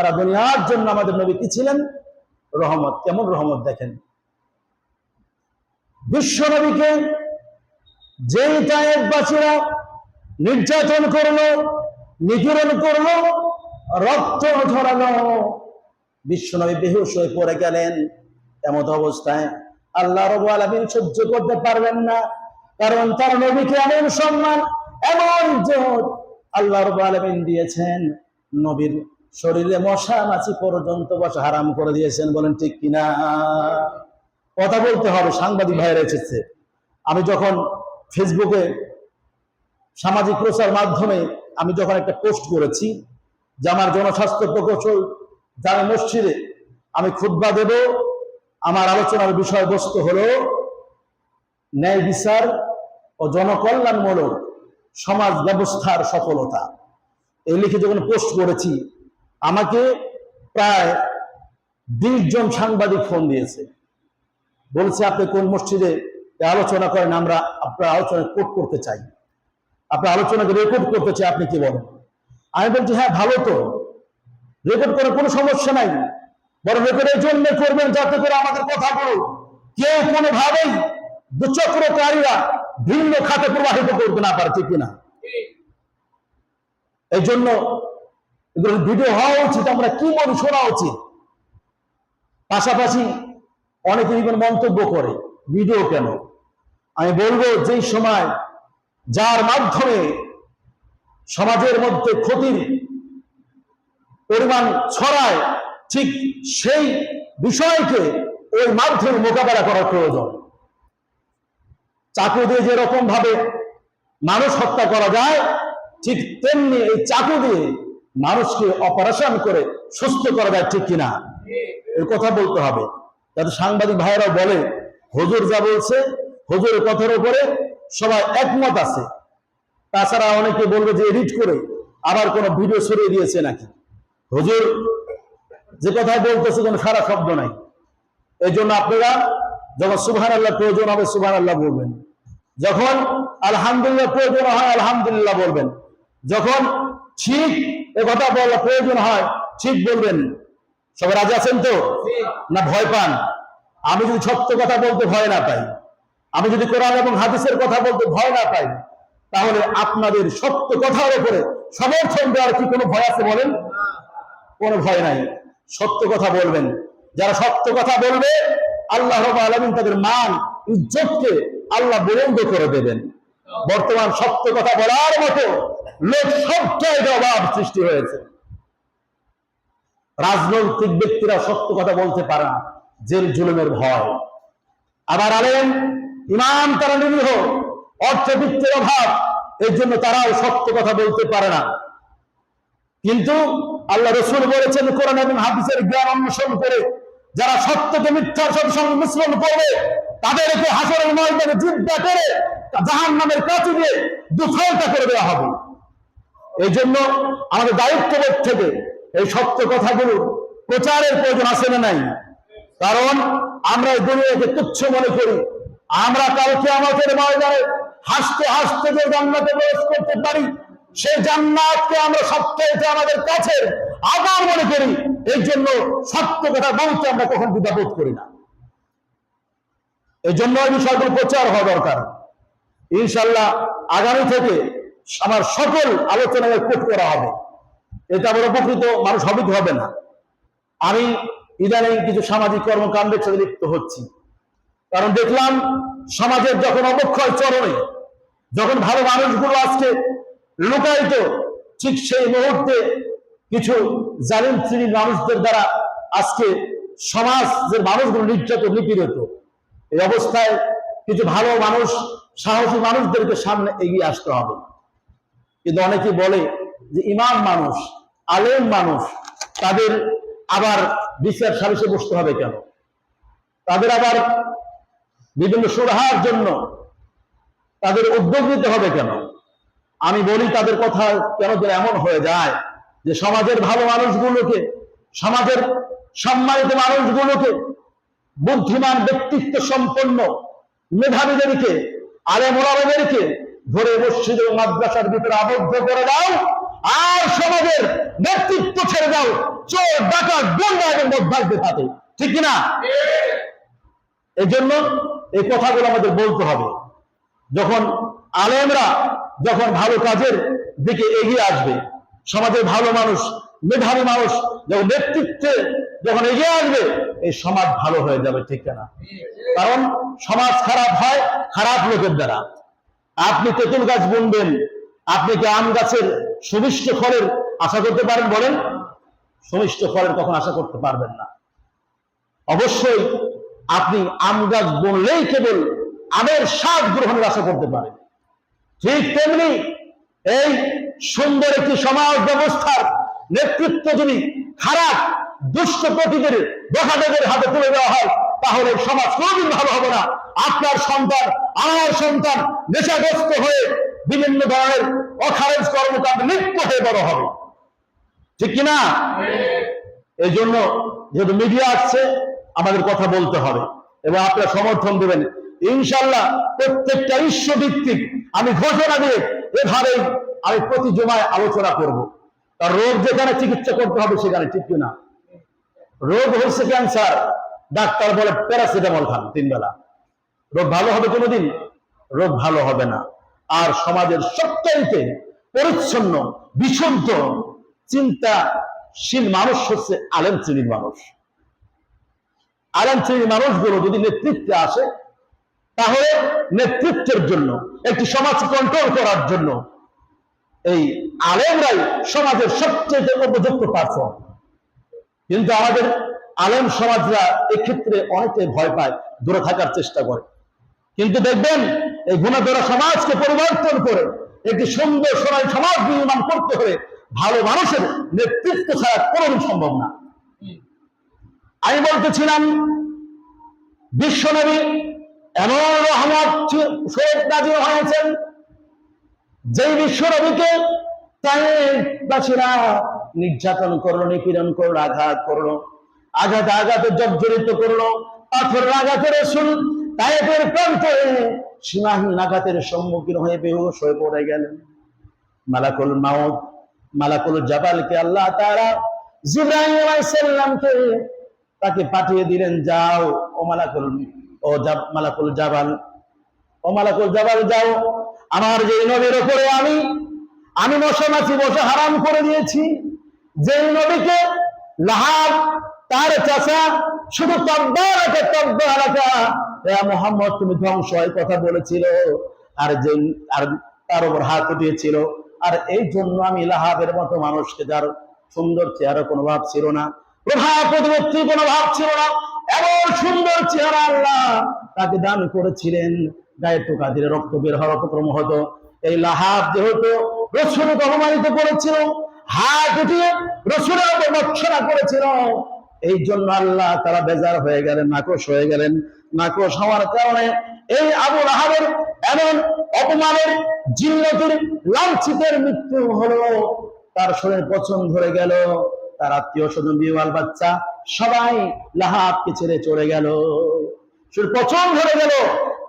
সারা দুনিয়ার জন্য আমাদের নবী কি ছিলেন? রহমত। কেমন রহমত দেখেন? বিশ্ব নবীকে যেই টায়েবাসীরা নির্যাতন করল, নিপীড়ন করল, রক্ত ঝরালো বিশ্বনবী বেহুশ হয়ে পড়ে গেলেন। এমত অবস্থায় আল্লাহ রবু আলমিন সহ্য করতে পারবেন না, কারণ তার নবীকে এমন সম্মান, এমন জোর আল্লাহ রবু আলমিন দিয়েছেন, নবীর শরীরে মশা মাছি পর্যন্ত বসা হারাম করে দিয়েছেন বলেন ঠিক কিনা? কথা বলতে হবে, সাংবাদিক ভাইয়েরা এসেছে। আমি যখন ফেসবুকে সামাজিক প্রচার মাধ্যমে আমি যখন একটা পোস্ট করেছি, যে আমার জনস্বাস্থ্য প্রকৌশল জামে মসজিদে আমি খুতবা দেব, আমার আলোচনার বিষয়বস্তু হলো ন্যায় বিচার ও জনকল্যাণমূলক সমাজ ব্যবস্থার সফলতা। এই লিখে যখন পোস্ট করেছি আমাকে প্রায় বিশ জন সাংবাদিক ফোন দিয়েছে। বলছে আপনি কোন মসজিদে আলোচনা করেন? আমরা আপনার আলোচনা কোট করতে চাই। আপনার আলোচনাকে রেকর্ড করতে চাই আপনি কি বলেন? আমি বলছি হ্যাঁ ভালো তো। রেকর্ড করে কোনো সমস্যা নাই। বরং রেকর্ডের জন্য করবেন যাতে করে আমাদের কথাগুলো কেউ কোনোভাবেই দুচক্রকারীরা ভিন্ন খাতে প্রবাহিত করতে না পারে ঠিক কিনা? এই জন্য এগুলো ভিডিও হওয়া উচিত, আমরা কি বলি শোনা উচিত। পাশাপাশি অনেকে even মন্তব্য করে ভিডিও কেন? আমি বলব যেই সময় যার মাধ্যমে সমাজের মধ্যে ক্ষতির পরিমাণ ছড়ায়, ঠিক সেই বিষয়কে ওই মাধ্যমে মোকাবেলা করা প্রয়োজন। চাকু দিয়ে যেরকম ভাবে মানুষ হত্যা করা যায়, ঠিক তেমনি এই চাকু দিয়ে মানুষকে অপারেশন করে সুস্থ করা যায় ঠিক কিনা? এই কথা বলতে হবে। যাতে সাংবাদিক ভাইয়েরা বলে, হজুর যা বলছে, হুজুরের কথার উপরে সবাই একমত আছে। তাছাড়া অনেকে বলবে যে এডিট করে আবার কোন ভিডিও সরিয়ে দিয়েছে নাকি? হজুর যে কথা বলতেছে কোনো সারা শব্দ নাই। এই জন্য আপনারা যখন সুবহান আল্লাহ প্রয়োজন হবে সুবহান আল্লাহ বলবেন। যখন আলহামদুলিল্লাহ প্রয়োজন হয়, আলহামদুলিল্লাহ বলবেন। যখন ঠিক এ কথা বলা প্রয়োজন হয়। ঠিক বলবেন। সবাই রাজি আছেন তো? না ভয় পান? আমি যদি সত্য কথা বলতে ভয় না পাই, আমি যদি কোরআন এবং হাদিসের কথা বলতে ভয় না পাই, তাহলে আপনাদের সত্য কথার উপরে সমর্থন দেওয়ার কি কোনো ভয় আছে বলেন? কোনো ভয় নাই। সত্য কথা বলবেন। যারা সত্য কথা বলবে, আল্লাহ আলমিন তাদের মান, ইজ্জতকে আল্লাহ বুলন্দ করে দেবেন। বর্তমান সত্য কথা বলার মতো লোক সব জায়গায় অভাব সৃষ্টি হয়েছে। রাজনৈতিক ব্যক্তিরা সত্য কথা বলতে পারে না, জেল জুলুমের ভয়। আবার আলেন ইমাম তারা নিরীহ, অর্থবিত্তের অভাব, এর জন্য তারাও সত্য কথা বলতে পারে না। কিন্তু আল্লাহ রসুল বলেছেন, কোরআন এবং হাদিসের জ্ঞান অন্বেষণ করে যারা সত্যকে মিথ্যার সাথে সংমিশ্রণ করবে তাদেরকে হাসরের ময়দানে জিব্বা করে জাহান নামের কাছে দিয়ে দুফালটা করে দেওয়া হবে। এই জন্য আমাদের দায়িত্ববোধ থেকে এই সত্য কথাগুলো প্রচারের প্রয়োজন আছে না নাই? কারণ আমরা এই দুনিয়াকে তুচ্ছ মনে করি। আমরা কালকে আমাদের ময়দানে হাসতে হাসতে যে জান্নাতে প্রবেশ করতে পারি, সেই জান্নাতকে আমরা সত্যকে আমাদের কাছে আবার মনে করি। এই জন্য সত্য কথা বলতে আমরা কখন দ্বিধাবোধ করি না। এই জন্য এই বিষয়গুলো প্রচার হওয়া দরকার। ইনশাল্লাহ আগামী থেকে আমার সকল আলোচনায় কোট করা হবে। এটা আমার উপকৃত মানুষ হবে হবে না? আমি ইদানিং কিছু সামাজিক কর্মকাণ্ডের সাথে লিপ্ত হচ্ছি। কারণ দেখলাম সমাজের যখন অবক্ষয় চরণে, যখন ভালো মানুষগুলো আজকে লুকায়িত, ঠিক সেই মুহূর্তে কিছু জালিম শ্রেণির মানুষদের দ্বারা আজকে সমাজের মানুষগুলো নির্যাতন, নিপীড়িত, এই অবস্থায় কিছু ভালো মানুষ, সাহসী মানুষদেরকে সামনে এগিয়ে আসতে হবে। কিন্তু অনেকে বলে যে ইমাম মানুষ, আলেম মানুষ, তাদের আবার বিচার সালিশে বসতে হবে কেন? তাদের আবার বিভিন্ন সুরাহার জন্য তাদের উদ্যোগ নিতে হবে কেন? আমি বলি তাদের কথা কেন যেন এমন হয়ে যায় যে সমাজের ভালো মানুষগুলোকে, সমাজের সম্মানিত মানুষগুলোকে বুদ্ধিমান ব্যক্তিত্ব সম্পন্ন মেধাবীদেরকে, আলে মোলাবেদেরকে ধরে মসজিদ মাদ্রাসার ভিতরে আবদ্ধ করে দাও আর সমাজের নেতৃত্ব ছেড়ে দাও। চোর, ডাকাত, গুন্ডা এবং মধ্যে থাকে ঠিক কিনা? এই জন্য এই কথাগুলো আমাদের বলতে হবে। যখন আলেমরা যখন ভালো কাজের দিকে এগিয়ে আসবে, সমাজের ভালো মানুষ, মেধাবী মানুষ যখন নেতৃত্বে যখন এগিয়ে আসবে, এই সমাজ ভালো হয়ে যাবে, ঠিক না? কারণ সমাজ খারাপ হয় খারাপ লোকের দ্বারা। আপনি তেঁতুল গাছ বুনবেন, আপনি কি আম গাছের সুমিষ্ট ফলের আশা করতে পারেন বলেন? সুমিষ্ট ফলের কখন আশা করতে পারবেন না। অবশ্যই আপনি আম গাছ বললেই কেবল আমের স্বাদ গ্রহণের আশা করতে পারেন। ঠিক তেমনি এই সুন্দর একটি সমাজ ব্যবস্থার নেতৃত্ব যদি খারাপ দুষ্ট প্রকৃতির দোকানের হাতে তুলে দেওয়া হয়, তাহলে সমাজ কোনদিন ভালো হবে না। আপনার সন্তান, আমার সন্তান নেশাগ্রস্ত হয়ে বিভিন্ন ধরনের অখারেজ কর্মকাণ্ড লিপ্ত হয়ে বড় হবে। ঠিক কিনা? এই জন্য যেহেতু মিডিয়া আসছে, আমাদের কথা বলতে হবে। এবং আপনারা সমর্থন দেবেন। ইনশাল্লাহ প্রত্যেকটা ঈশ্বভিত্তিক আমি ঘোষণা দিয়ে এভাবেই আমি প্রতি জমায় আলোচনা করব। তার রোগ যেখানে চিকিৎসা করতে হবে সেখানে, ঠিক কিনা? রোগ হচ্ছে ক্যান্সার ডাক্তার বলে প্যারাসিটামল খান তিন বেলা। রোগ ভালো হবে কোনোদিন? রোগ ভালো হবে না। আর সমাজের সবচাইতে পরিচ্ছন্ন বিশুদ্ধ চিন্তাশীল মানুষ হচ্ছে আলেম শ্রেণির মানুষ। আলেম শ্রেণির মানুষগুলো যদি নেতৃত্বে আসে, তাহলে নেতৃত্বের জন্য, একটি সমাজ কন্ট্রোল করার জন্য এই আলেমরাই সমাজের সবচেয়ে উপযুক্ত পার্সন কিন্তু আমাদের আলেম সমাজরা এক্ষেত্রে অনেকে ভয় পায়, দূরে থাকার চেষ্টা করে। কিন্তু দেখবেন, এই গুণাধরা সমাজকে পরিবর্তন করে একটি সুন্দর সরাই সমাজ নির্মাণ করতে হলে ভালো মানুষের নেতৃত্ব ছাড়া কোনোদিন সম্ভব না। আমি বলতেছিলাম বিশ্বনবী এমন রহমত শহীদ নাজির হয়েছেন, যেই বিশ্বনবীকে তাই বাসীরা নির্যাতন করল, নিপীড়ন করল, আঘাত করল, আঘাত, আঘাতে, জর্জরিত করল পাথরের আঘাতে রসুল তাইফের প্রান্তে সীমাহীন আঘাতের সম্মুখীন হয়ে বেহুশ হয়ে পড়ে গেলেন। মালাকুল মাউত, মালাকুল জাবালকে আল্লাহ তারা জিব্রাহিম আলাইসাল্লামকে তাকে পাঠিয়ে দিলেন, যাও, ও মালাকুল ও মালাকুল জাবাল, ও মালাকুল জাবাল যাও, আমার যে নবীর ওপরে আমি আমি মশা মাছি বসে হারাম করে দিয়েছি যে নবীকে লাহাব, তার চাষা শুধু তব্বা রাখা তব্বা মোহাম্মদ, তুমি ধ্বংস হয় কথা বলেছিল। আর যে, আর তার উপর হাত উঠিয়েছিল। আর এই জন্য আমি লাহাবের মতো মানুষকে, যার সুন্দর চেহারা কোনো ভাব ছিল না, প্রভাব প্রতিপত্তি কোনো ভাব ছিল না, এমন সুন্দর চেহারা আল্লাহ তাকে দান করেছিলেন। গায়ের টোকা দিলে রক্ত বের হওয়ার উপক্রম হতো। এই লাহাব যেহেতু রসুলকে অপমানিত করেছিল, হাত উঠিয়ে করেছিল। এই জন্য আল্লাহ তারা বেজার হয়ে গেলেন নাকশ হয়ে গেলেন। নাকশ হওয়ার কারণে এই আবু রাহাবের এমন অপমানের জিল্লতির লাঞ্ছিতের মৃত্যু হলো। তার শরীর পছন্দ ধরে গেল, তার আত্মীয় স্বজন বিমাল বাচ্চা, সবাই লাহাবকে ছেড়ে চলে গেল। শরীর পছন্দ ধরে গেল,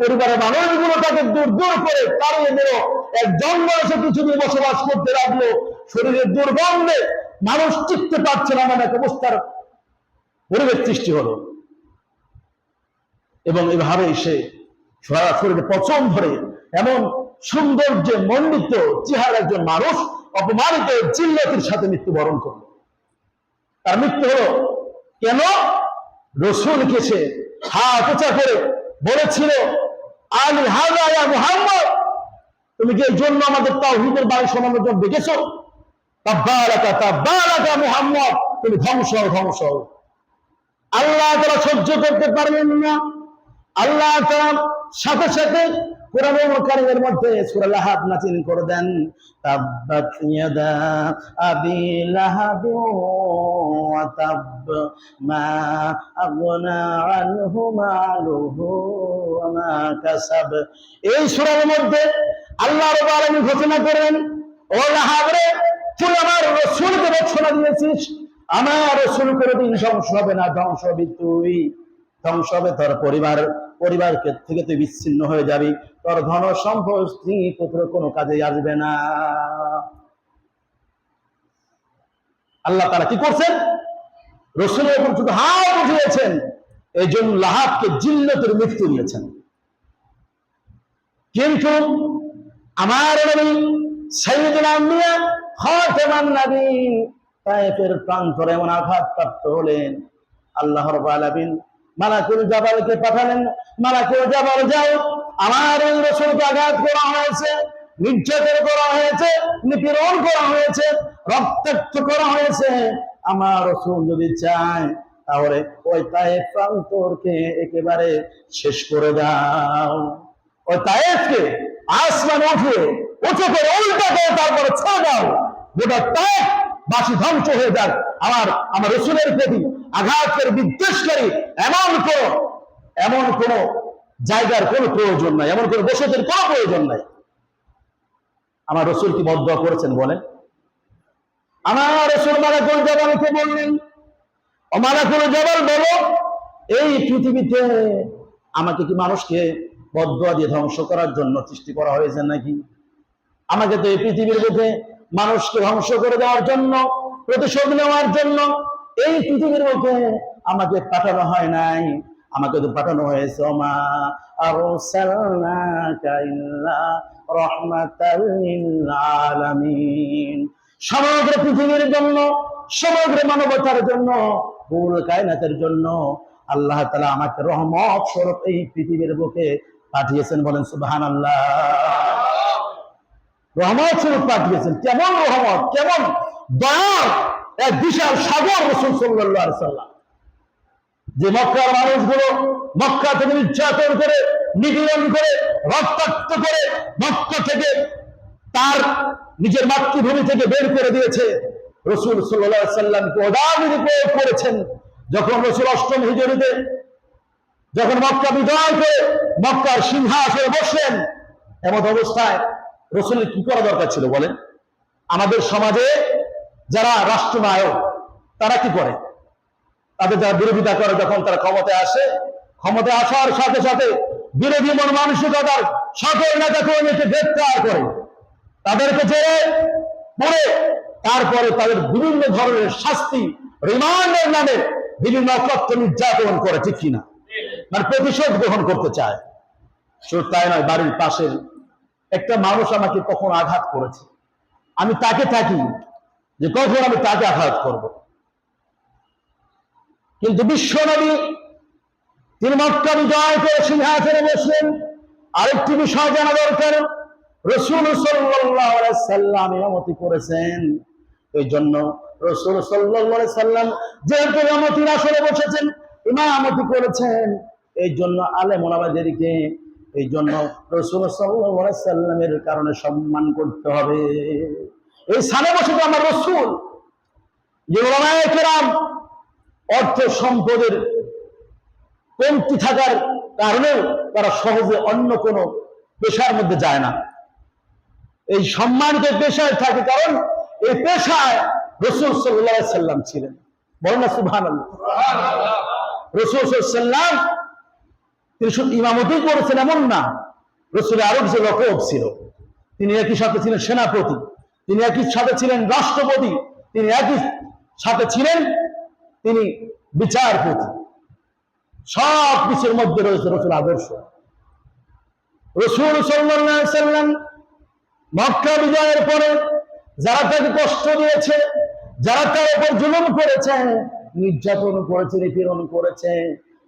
পরিবারের মানুষগুলো তাকে দূর দূর করে তাড়িয়ে দিল। এক জঙ্গল এসে বসবাস করতে লাগল, শরীরের দুর্গন্ধে মানুষ টিকতে পারছে না মানে এক অবস্থার পরিবেশ সৃষ্টি হলো। এবং এভাবে সে সারা শরীরে পচন ধরে এমন সৌন্দর্যে মণ্ডিত চেহারা একজন মানুষ অপমানিত চিল্লাতির সাথে মৃত্যুবরণ করল। তার মৃত্যু হলো কেন? রসুলকে সে হাত উঁচা করে বলেছিল, আলী হাজা মুহাম্মদ, তুমি কি এই জন্য আমাদের তাও তাওহীদের বাড়ি শোনানোর জন্য তাব্বারাকা মুহাম্মদ। তুমি ধ্বংস ধ্বংস। আল্লাহ তারা সহ্য করতে পারবেন না। আল্লাহ তারা সাথে সাথে কোরআন কারিমের মধ্যে সূরা লাহাব করে দেন। মা মা এই সূরার মধ্যে আল্লাহ রাব্বুল ঘোষণা করেন, ও লাহাব রে তুই আমার রাসূলকে ঘোষণা দিয়েছিস, আমার রসুল কোনোদিন ধ্বংস হবে না, ধ্বংস হবি তুই। ধ্বংস হবে তোর পরিবার পরিবার থেকে তুই বিচ্ছিন্ন হয়ে যাবি, তোর ধন সম্পদ স্ত্রী পুত্র কোনো কাজে আসবে না। আল্লাহ তারা কি করছেন? রসুলের উপর শুধু হাত উঠিয়েছেন এই জন্য লাহাবকে জিল্লতের মৃত্যু দিয়েছেন। কিন্তু আমার সাইয়্যিদুল আম্বিয়া খাতামান নবী তায়েফের প্রান্তরে এমন আঘাতপ্রাপ্ত হলেন। আল্লাহ আলামিন মালাকুল জাবালকে পাঠালেন। মালাকুল জাবাল যাও, আমার এই রসুলকে আঘাত করা হয়েছে, নির্যাতন করা হয়েছে, নিপীড়ন করা হয়েছে, রক্তাক্ত করা হয়েছে। আমার রসুল যদি চায়, তাহলে ওই তায়েফ প্রান্তরকে একেবারে শেষ করে দাও। ওই তায়েফকে আসমান উঠে উঠে করে উল্টা করে তারপরে ছেড়ে দাও। গোটা তায়েফ বাসি ধ্বংস হয়ে যাক। আমার আমার রসুলের প্রতি আঘাতের বিদ্বেষকারী এমন কোন এমন কোন জায়গার কোনো প্রয়োজন নাই, এমন কোন বসতের কোনো প্রয়োজন নাই। আমার রসুল কি বদ্ধ করেছেন বলেন? আমার রসুল মালাকুল জবালকে বললেন, ও মালাকুল জবাল, বলো, এই পৃথিবীতে আমাকে কি মানুষকে বদুয়া দিয়ে ধ্বংস করার জন্য সৃষ্টি করা হয়েছে নাকি? আমাকে তো এই পৃথিবীর বুকে মানুষকে ধ্বংস করে দেওয়ার জন্য, প্রতিশোধ নেওয়ার জন্য এই পৃথিবীর বুকে আমাকে পাঠানো হয় নাই। আমাকে তো পাঠানো হয়েছে সমগ্র পৃথিবীর জন্য, সমগ্র মানবতার জন্য ফুল কায়নাতের জন্য আল্লাহ তালা আমাকে রহমত স্বরূপ এই পৃথিবীর বুকে পাঠিয়েছেন বলেন, সুবহানাল্লাহ। রহমত স্বরূপ পাঠিয়েছেন। কেমন রহমত, কেমন এক বিশাল সাগর রসুল সাল্লাল্লাহু সাল্লাম। যে মক্কার মানুষগুলো মক্কা থেকে নির্যাতন করে, নিপীড়ন করে, রক্তাক্ত করে মক্কা থেকে তার নিজের মাতৃভূমি থেকে বের করে দিয়েছে। রসুল সাল্লাহ ওদামিনী প্রয়োগ করেছেন। যখন রসুল অষ্টম হিজরিতে যখন মক্কা বিজয় করে মক্কার সিংহাসনে বসলেন এমন অবস্থায় রসুলের কি করা দরকার ছিল বলেন? আমাদের সমাজে যারা রাষ্ট্রনায়ক, তারা কি করে? তাদের যারা বিরোধিতা করে যখন তারা ক্ষমতায় আসে, ক্ষমতায় আসার সাথে সাথে বিরোধী মন মানসিকতার সকল নেতা কর্মীকে গ্রেপ্তার করে। তাদেরকে জেলে পড়ে তারপরে তাদের বিভিন্ন ধরনের শাস্তি, রিমান্ডের নামে বিভিন্ন অকথ্য নির্যাতন করে, ঠিক কিনা? মানে প্রতিশোধ গ্রহণ করতে চায়। শুধু তাই নয়, বাড়ির পাশের একটা মানুষ আমাকে কখন আঘাত করেছে। আমি তাকে থাকি যে কখন আমি তাকে আঘাত করব। কিন্তু বিশ্ব নবী তিনি মক্কা বিজয় করে সিংহাসনে বসলেন। আরেকটি বিষয় জানা দরকার। রসুল সাল্লাম ইমামতি করেছেন। এই জন্য রসুল সাল্লাহ সাল্লাম যেহেতু ইমামতির আসরে বসেছেন, ইমামতি করেছেন এই জন্য আলে মোলাবাদেরকে এই জন্য রসুল কারণে সম্মান করতে হবে। এই সালে বসে তো আমার রসুল। যে ওলামায়ে কেরাম অর্থ সম্পদের কমতি থাকার কারণেও তারা সহজে অন্য কোনো পেশার মধ্যে যায় না। এই সম্মানিত পেশায় থাকে কারণ এই পেশায় রসুল সাল্লাহ সাল্লাম ছিলেন। বলেন না সুভান রসুল সাল্লাম তিনি শুধু ইমামতি করেছেন এমন না। রসুলের আরও কিছু রকব ছিল। তিনি একই সাথে ছিলেন সেনাপতি, তিনি একই সাথে ছিলেন রাষ্ট্রপতি, তিনি একই সাথে ছিলেন তিনি বিচারপতি। সব কিছুর মধ্যে রয়েছে রসুল আদর্শ। রসুল সাল্লাম মক্কা বিজয়ের পরে যারা তাকে কষ্ট দিয়েছে, যারা তার উপর জুলুম করেছে, নির্যাতন করেছে, নিপীড়ন করেছে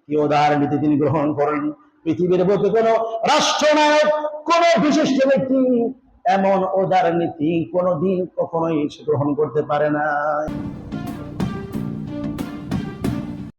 কি ওদার নীতি তিনি গ্রহণ করেন পৃথিবীর বুকে কোন রাষ্ট্রনায়ক, কোন বিশিষ্ট ব্যক্তি এমন উদার নীতি কোনোদিন কখনোই গ্রহণ করতে পারে না